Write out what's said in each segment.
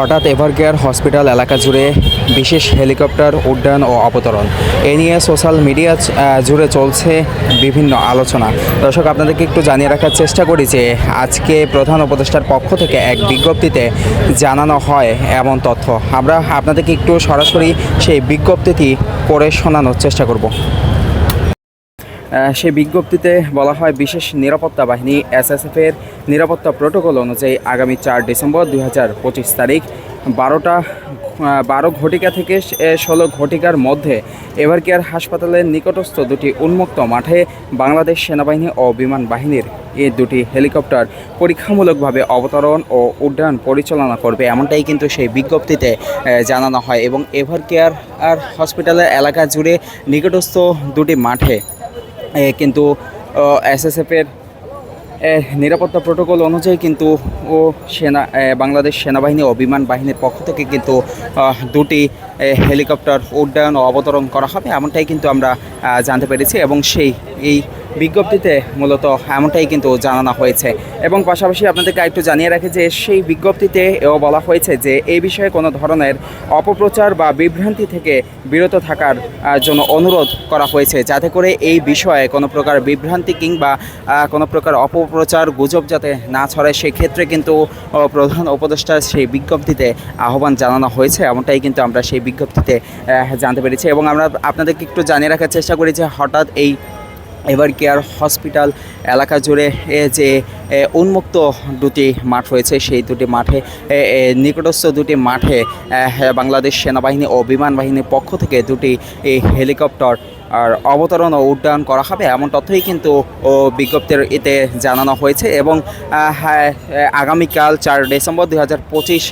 হঠাৎ Evercare hospital এলাকা জুড়ে বিশেষ হেলিকপ্টার, উড্ডয়ন ও অবতরণ। এ নিয়ে সোশ্যাল মিডিয়া জুড়ে চলছে বিভিন্ন আলোচনা। দর্শক, আপনাদেরকে একটু জানিয়ে রাখার চেষ্টা করি যে আজকে প্রধান উপদেষ্টার পক্ষ থেকে এক বিজ্ঞপ্তিতে জানানো হয় এমন তথ্য। আমরা আপনাদেরকে একটু সরাসরি সেই বিজ্ঞপ্তিটি পড়ে শোনানোর চেষ্টা করব। সেই বিজ্ঞপ্তিতে বলা হয় বিশেষ নিরাপত্তা বাহিনী এসএসএফ এর নিরাপত্তা প্রোটোকল অনুযায়ী আগামী চার ডিসেম্বর দু হাজার পঁচিশ তারিখ বারোটা বারো ঘটিকা থেকে ষোলো ঘটিকার মধ্যে এভারকেয়ার হাসপাতালের নিকটস্থ দুটি উন্মুক্ত মাঠে বাংলাদেশ সেনাবাহিনী ও বিমান বাহিনীর এই দুটি হেলিকপ্টার পরীক্ষামূলকভাবে অবতরণ ও উড্ডয়ন পরিচালনা করবে এমনটাই কিন্তু সেই বিজ্ঞপ্তিতে জানানো হয় এবং এভারকেয়ার আর হসপিটালের এলাকা জুড়ে নিকটস্থ দুটি মাঠে কিন্তু এসএসএফের নিরাপত্তা প্রোটোকল অনুযায়ী কিন্তু ও সেনা বাংলাদেশ সেনাবাহিনী ও বিমান বাহিনীর পক্ষ থেকে কিন্তু দুটি হেলিকপ্টার উড্ডয়ন ও অবতরণ করা হবে। এমনটাই কিন্তু আমরা জানতে পেরেছি এবং সেই, এই বিজ্ঞপ্তিতে মূলত এমনটাই কিন্তু জানানো হয়েছে। এবং পাশাপাশি আপনাদেরকে একটু জানিয়ে রাখি যে, সেই বিজ্ঞপ্তিতে এও বলা হয়েছে যে এই বিষয়ে কোনো ধরনের অপপ্রচার বা বিভ্রান্তি থেকে বিরত থাকার জন্য অনুরোধ করা হয়েছে। যাতে করে এই বিষয়ে কোনো প্রকার বিভ্রান্তি কিংবা কোনো প্রকার অপপ্রচার গুজব যাতে না ছড়ায়, সেক্ষেত্রে কিন্তু প্রধান উপদেষ্টার সেই বিজ্ঞপ্তিতে আহ্বান জানানো হয়েছে। এমনটাই কিন্তু আমরা সেই বিজ্ঞপ্তিতে জানতে পেরেছি। এবং আমরা আপনাদেরকে একটু জানিয়ে রাখার চেষ্টা করি যে, হঠাৎ এই এবার কেয়ার হসপিটাল এলাকা জুড়ে যে উন্মুক্ত দুটি মাঠ রয়েছে, সেই দুটি মাঠে নিকটস্থ দুটি মাঠে বাংলাদেশ সেনাবাহিনী ও বিমান বাহিনীর পক্ষ থেকে দুটি হেলিকপ্টার আর অবতরণ ও উড্ডয়ন করা হবে। এমন তথ্যই কিন্তু, ও, বিজ্ঞপ্তির এতে জানানো হয়েছে এবং আগামীকাল চার ডিসেম্বর দুই হাজার পঁচিশ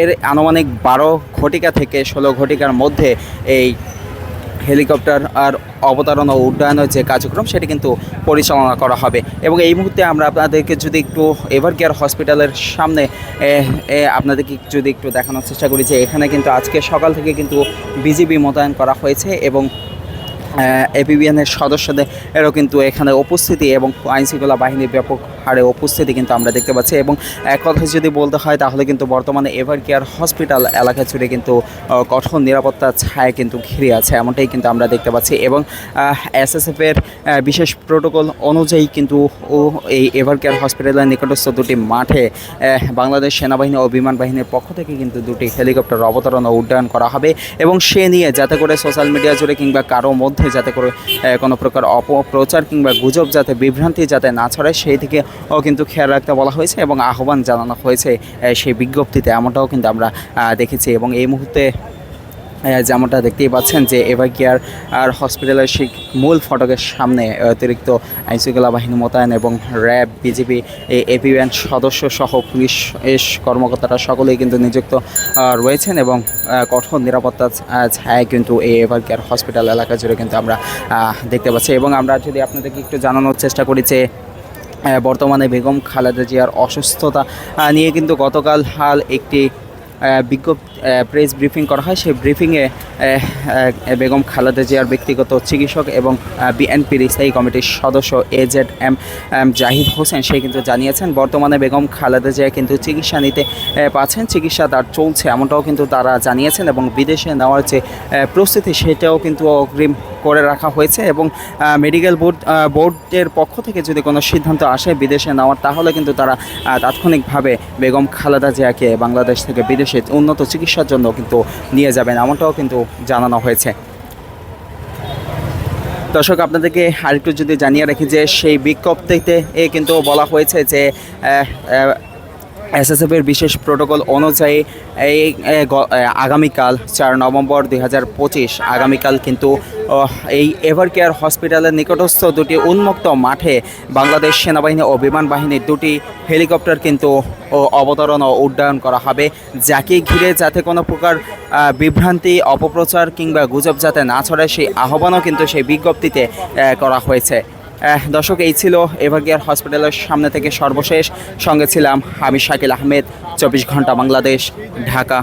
এর আনুমানিক বারো ঘটিকা থেকে ষোলো ঘটিকার মধ্যে এই হেলিকপ্টার আর অবতরণ ও উড্ডয়নের যে কার্যক্রম, সেটি কিন্তু পরিচালনা করা হবে। এবং এই মুহূর্তে আমরা আপনাদেরকে যদি একটু এভার কেয়ার হসপিটালের সামনে আপনাদেরকে যদি একটু দেখানোর চেষ্টা করি যে এখানে কিন্তু আজকে সকাল থেকে কিন্তু বিজিবি মোতায়েন করা হয়েছে এবং এপিবিএনের সদস্যদের এরও কিন্তু এখানে উপস্থিতি এবং আইনশৃঙ্খলা বাহিনীর ব্যাপক হারে উপস্থিতি কিন্তু আমরা দেখতে পাচ্ছি এবং এক কথায় যদি বলতে হয় তাহলে কিন্তু বর্তমানে এভার কেয়ার হসপিটাল এলাকা জুড়ে কিন্তু কঠোর নিরাপত্তার ছায়া কিন্তু ঘিরে আছে। এমনটাই কিন্তু আমরা দেখতে পাচ্ছি এবং এসএসএফ এর আহ, বিশেষ প্রোটোকল অনুযায়ী কিন্তু ও এই এভার কেয়ার হসপিটালের নিকটস্থ দুটি মাঠে বাংলাদেশ সেনাবাহিনী ও বিমান বাহিনীর পক্ষ থেকে কিন্তু দুটি হেলিকপ্টার অবতরণ ও উড্ডয়ন করা হবে এবং সে নিয়ে যাতে করে সোশ্যাল মিডিয়া জুড়ে কিংবা কারও মধ্যে যাতে করে কোনো প্রকার অপপ্রচার কিংবা গুজব যাতে বিভ্রান্তি যাতে না ছড়ায় সেই ও কিন্তু খেয়াল রাখতে বলা হয়েছে এবং আহ্বান জানানো হয়েছে সেই বিজ্ঞপ্তিতে। এমনটাও কিন্তু আমরা দেখেছি এবং এই মুহূর্তে যেমনটা দেখতেই পাচ্ছেন যে এবার কেয়ার আর হসপিটালের সেই মূল ফটকের সামনে অতিরিক্ত আইনশৃঙ্খলা বাহিনী মোতায়েন এবং র্যাব বিজেপি এপিএন সদস্য সহ পুলিশ কর্মকর্তারা সকলেই কিন্তু নিযুক্ত রয়েছেন এবং কঠোর নিরাপত্তা ছায় কিন্তু এই এভার কেয়ার হসপিটাল এলাকা জুড়ে কিন্তু আমরা দেখতে পাচ্ছি। এবং আমরা যদি আপনাদেরকে একটু জানানোর চেষ্টা করি যে বর্তমানে বেগম খালেদা জিয়ার অসুস্থতা নিয়ে কিন্তু গতকাল হাল একটি বিজ্ঞপ প্রেস ব্রিফিং করা হয়। সেই ব্রিফিংয়ে বেগম খালেদা জিয়ার ব্যক্তিগত চিকিৎসক এবং বিএনপির স্থায়ী কমিটির সদস্য A Z M M Zahid Hossain, সে কিন্তু জানিয়েছেন, বর্তমানে বেগম খালেদা জিয়া কিন্তু চিকিৎসা নিতে পাচ্ছেন। চিকিৎসা তার চলছে, এমনটাও কিন্তু তারা জানিয়েছেন এবং বিদেশে নেওয়ার যে প্রস্তুতি, সেটাও কিন্তু অগ্রিম করে রাখা হয়েছে এবং মেডিকেল বোর্ড বোর্ডের পক্ষ থেকে যদি কোনো সিদ্ধান্ত আসে বিদেশে নেওয়ার, তাহলে কিন্তু তারা তাৎক্ষণিকভাবে বেগম খালেদা জিয়াকে বাংলাদেশ থেকে বিদেশে উন্নত চিকিৎসার জন্য কিন্তু নিয়ে যাবেন এমনটাও কিন্তু জানানো হয়েছে। দর্শক, আপনাদেরকে আরেকটু যদি জানিয়ে রাখি যে সেই বিজ্ঞপ্তিতে এ কিন্তু বলা হয়েছে যে এসএসএফ এর বিশেষ প্রোটোকল অনুযায়ী এই আগামীকাল চার নভেম্বর দুই হাজার পঁচিশ, আগামীকাল কিন্তু এই এভার কেয়ার হসপিটালের নিকটস্থ দুটি উন্মুক্ত মাঠে বাংলাদেশ সেনাবাহিনী ও বিমান বাহিনীর দুটি হেলিকপ্টার কিন্তু অবতরণ ও উড্ডয়ন করা হবে, যাকে ঘিরে যাতে কোনো প্রকার বিভ্রান্তি, অপপ্রচার কিংবা গুজব যাতে না ছড়ায় সেই আহ্বানও কিন্তু সেই বিজ্ঞপ্তিতে করা হয়েছে। দর্শক, এই ছিল এভাগিয়ার হসপিটালের সামনে থেকে সর্বশেষ। সঙ্গে ছিলাম আমি শাকিল আহমেদ, চব্বিশ ঘণ্টা বাংলাদেশ, ঢাকা।